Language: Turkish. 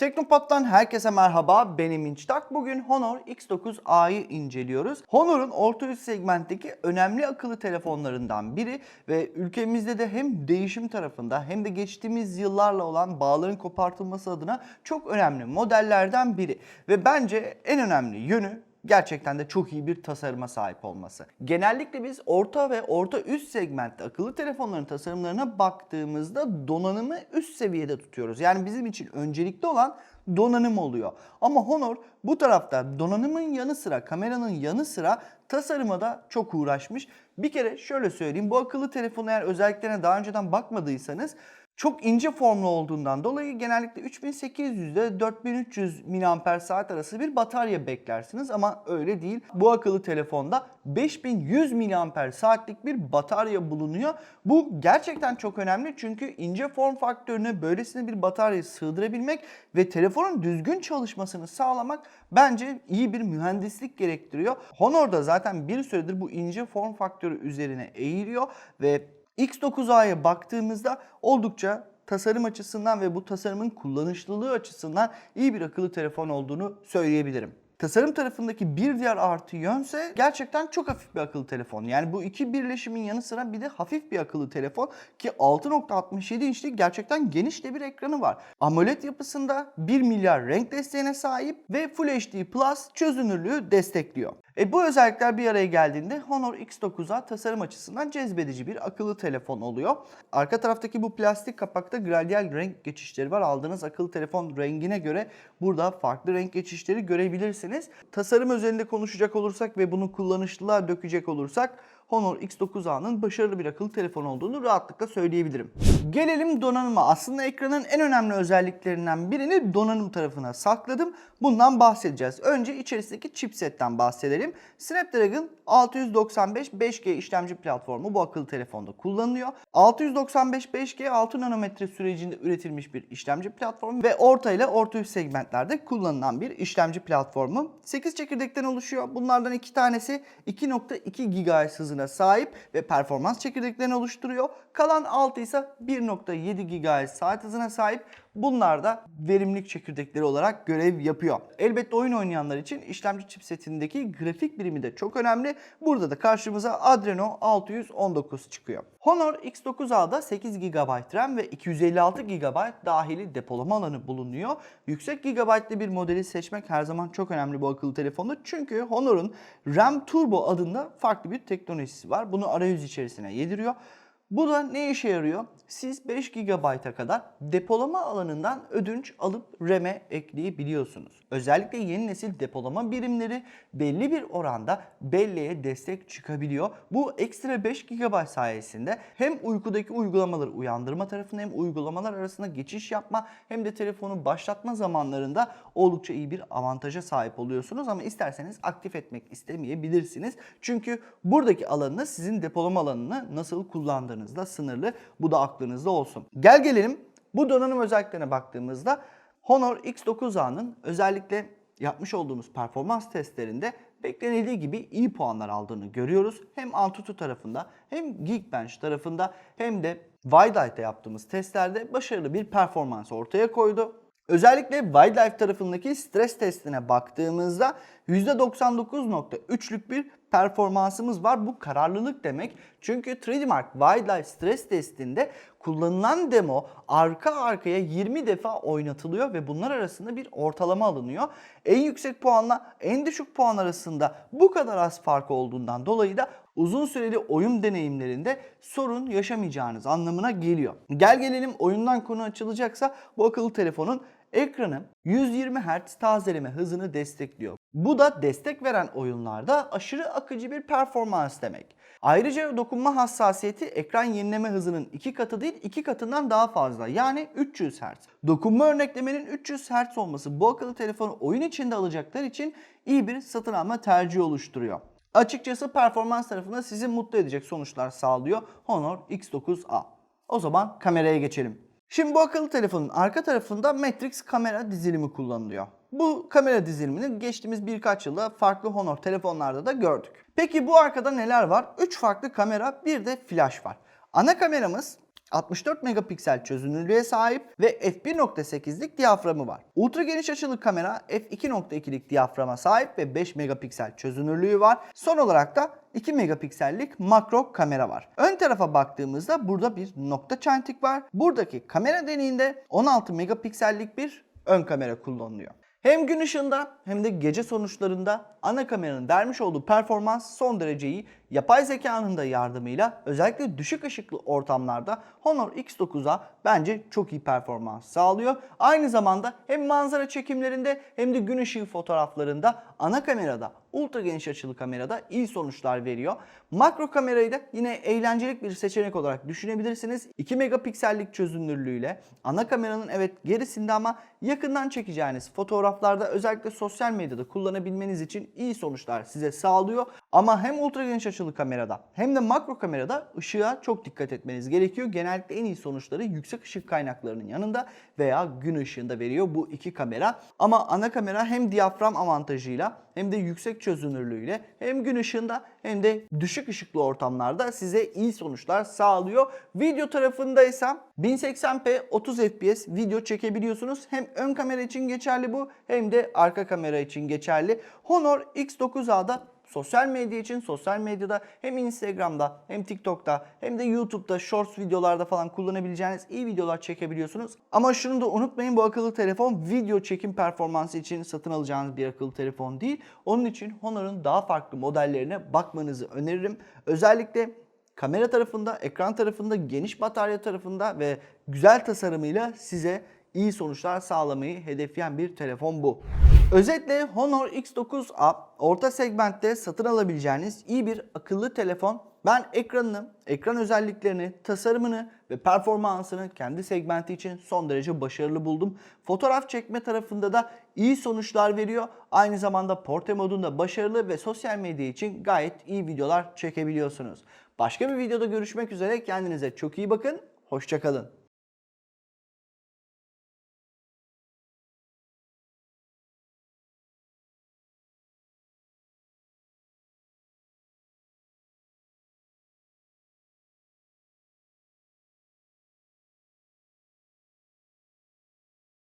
Teknopat'tan herkese merhaba. Ben Emin. Bugün Honor X9A'yı inceliyoruz. Honor'un orta üst segmentteki önemli akıllı telefonlarından biri ve ülkemizde de hem değişim tarafında hem de geçtiğimiz yıllarla olan bağların kopartılması adına çok önemli modellerden biri. Ve bence en önemli yönü gerçekten de çok iyi bir tasarıma sahip olması. Genellikle biz orta ve orta üst segmentte akıllı telefonların tasarımlarına baktığımızda donanımı üst seviyede tutuyoruz. Yani bizim için öncelikli olan donanım oluyor. Ama Honor bu tarafta donanımın yanı sıra, kameranın yanı sıra tasarıma da çok uğraşmış. Bir kere şöyle söyleyeyim. Bu akıllı telefonu eğer özelliklerine daha önceden bakmadıysanız çok ince formlu olduğundan dolayı genellikle 3800 ile 4300 mAh arası bir batarya beklersiniz ama öyle değil. Bu akıllı telefonda 5100 mAh saatlik bir batarya bulunuyor. Bu gerçekten çok önemli çünkü ince form faktörüne böylesine bir batarya sığdırabilmek ve telefonun düzgün çalışmasını sağlamak bence iyi bir mühendislik gerektiriyor. Honor da zaten bir süredir bu ince form faktörü üzerine eğiliyor ve X9A'ya baktığımızda oldukça tasarım açısından ve bu tasarımın kullanışlılığı açısından iyi bir akıllı telefon olduğunu söyleyebilirim. Tasarım tarafındaki bir diğer artı yönse gerçekten çok hafif bir akıllı telefon. Yani bu iki birleşimin yanı sıra bir de hafif bir akıllı telefon ki 6.67 inçlik gerçekten geniş de bir ekranı var. AMOLED yapısında 1 milyar renk desteğine sahip ve Full HD Plus çözünürlüğü destekliyor. E bu özellikler bir araya geldiğinde Honor X9A tasarım açısından cezbedici bir akıllı telefon oluyor. Arka taraftaki bu plastik kapakta gradiyal renk geçişleri var. Aldığınız akıllı telefon rengine göre burada farklı renk geçişleri görebilirsiniz. Tasarım özelinde konuşacak olursak ve bunu kullanışlılığa dökecek olursak Honor X9A'nın başarılı bir akıllı telefon olduğunu rahatlıkla söyleyebilirim. Gelelim donanıma. Aslında ekranın en önemli özelliklerinden birini donanım tarafına sakladım. Bundan bahsedeceğiz. Önce içerisindeki chipsetten bahsedelim. Snapdragon 695 5G işlemci platformu bu akıllı telefonda kullanılıyor. 695 5G 6 nanometre sürecinde üretilmiş bir işlemci platformu ve orta ile orta üst segmentlerde kullanılan bir işlemci platformu. 8 çekirdekten oluşuyor. Bunlardan iki tanesi 2.2 GHz hızına sahip ve performans çekirdeklerini oluşturuyor. Kalan 6 ise 1.7 GHz saat hızına sahip. Bunlar da verimlilik çekirdekleri olarak görev yapıyor. Elbette oyun oynayanlar için işlemci chipsetindeki grafik birimi de çok önemli. Burada da karşımıza Adreno 619 çıkıyor. Honor X9A'da 8 GB RAM ve 256 GB dahili depolama alanı bulunuyor. Yüksek GB'li bir modeli seçmek her zaman çok önemli bu akıllı telefonda. Çünkü Honor'un RAM Turbo adında farklı bir teknolojisi var. Bunu arayüz içerisine yediriyor. Bu da ne işe yarıyor? Siz 5 GB'a kadar depolama alanından ödünç alıp RAM'e ekleyebiliyorsunuz. Özellikle yeni nesil depolama birimleri belli bir oranda belleğe destek çıkabiliyor. Bu ekstra 5 GB sayesinde hem uykudaki uygulamaları uyandırma tarafında hem uygulamalar arasında geçiş yapma hem de telefonu başlatma zamanlarında oldukça iyi bir avantaja sahip oluyorsunuz ama isterseniz aktif etmek istemeyebilirsiniz. Çünkü buradaki alanını sizin depolama alanını nasıl kullandığınızda sınırlı. Bu da aklınızda olsun. Gel gelelim bu donanım özelliklerine baktığımızda Honor X9A'nın özellikle yapmış olduğumuz performans testlerinde beklenildiği gibi iyi puanlar aldığını görüyoruz. Hem Antutu tarafında hem Geekbench tarafında hem de Wildlight'ta yaptığımız testlerde başarılı bir performans ortaya koydu. Özellikle Wildlife tarafındaki stres testine baktığımızda %99.3'lük bir performansımız var. Bu kararlılık demek. Çünkü 3D Mark Wildlife stres testinde kullanılan demo arka arkaya 20 defa oynatılıyor ve bunlar arasında bir ortalama alınıyor. En yüksek puanla en düşük puan arasında bu kadar az fark olduğundan dolayı da uzun süreli oyun deneyimlerinde sorun yaşamayacağınız anlamına geliyor. Gel gelelim oyundan konu açılacaksa bu akıllı telefonun ekranı 120 Hz tazeleme hızını destekliyor. Bu da destek veren oyunlarda aşırı akıcı bir performans demek. Ayrıca dokunma hassasiyeti ekran yenileme hızının 2 katı değil 2 katından daha fazla yani 300 Hz. Dokunma örneklemenin 300 Hz olması bu akıllı telefonu oyun içinde alacaklar için iyi bir satın alma tercihi oluşturuyor. Açıkçası performans tarafında sizi mutlu edecek sonuçlar sağlıyor Honor X9A. O zaman kameraya geçelim. Şimdi bu akıllı telefonun arka tarafında Matrix kamera dizilimi kullanılıyor. Bu kamera dizilimini geçtiğimiz birkaç yılda farklı Honor telefonlarda da gördük. Peki bu arkada neler var? 3 farklı kamera, bir de flash var. Ana kameramız 64 megapiksel çözünürlüğe sahip ve f1.8'lik diyaframı var. Ultra geniş açılı kamera f2.2'lik diyaframa sahip ve 5 megapiksel çözünürlüğü var. Son olarak da 2 megapiksellik makro kamera var. Ön tarafa baktığımızda burada bir nokta çentik var. Buradaki kamera deneyinde 16 megapiksellik bir ön kamera kullanılıyor. Hem gün ışığında hem de gece sonuçlarında ana kameranın vermiş olduğu performans son derece iyi. Yapay zekanın da yardımıyla özellikle düşük ışıklı ortamlarda Honor X9'a bence çok iyi performans sağlıyor. Aynı zamanda hem manzara çekimlerinde hem de gün ışığı fotoğraflarında ana kamerada ultra geniş açılı kamerada iyi sonuçlar veriyor. Makro kamerayı da yine eğlencelik bir seçenek olarak düşünebilirsiniz. 2 megapiksellik çözünürlüğüyle ana kameranın evet gerisinde ama yakından çekeceğiniz fotoğraflarda özellikle sosyal medyada kullanabilmeniz için iyi sonuçlar size sağlıyor. Ama hem ultra geniş açılı kamerada hem de makro kamerada ışığa çok dikkat etmeniz gerekiyor. Genellikle en iyi sonuçları yüksek ışık kaynaklarının yanında veya gün ışığında veriyor bu iki kamera. Ama ana kamera hem diyafram avantajıyla hem de yüksek çözünürlüğüyle hem gün ışığında hem de düşük ışıklı ortamlarda size iyi sonuçlar sağlıyor. Video tarafında ise 1080p 30 fps video çekebiliyorsunuz. Hem ön kamera için geçerli bu hem de arka kamera için geçerli. Honor X9A'da sosyal medya için sosyal medyada hem Instagram'da hem TikTok'ta hem de YouTube'da shorts videolarda falan kullanabileceğiniz iyi videolar çekebiliyorsunuz. Ama şunu da unutmayın bu akıllı telefon video çekim performansı için satın alacağınız bir akıllı telefon değil. Onun için Honor'un daha farklı modellerine bakmanızı öneririm. Özellikle kamera tarafında, ekran tarafında, geniş batarya tarafında ve güzel tasarımıyla size iyi sonuçlar sağlamayı hedefleyen bir telefon bu. Özetle Honor X9A orta segmentte satın alabileceğiniz iyi bir akıllı telefon. Ben ekranını, ekran özelliklerini, tasarımını ve performansını kendi segmenti için son derece başarılı buldum. Fotoğraf çekme tarafında da iyi sonuçlar veriyor. Aynı zamanda portre modunda başarılı ve sosyal medya için gayet iyi videolar çekebiliyorsunuz. Başka bir videoda görüşmek üzere. Kendinize çok iyi bakın. Hoşçakalın.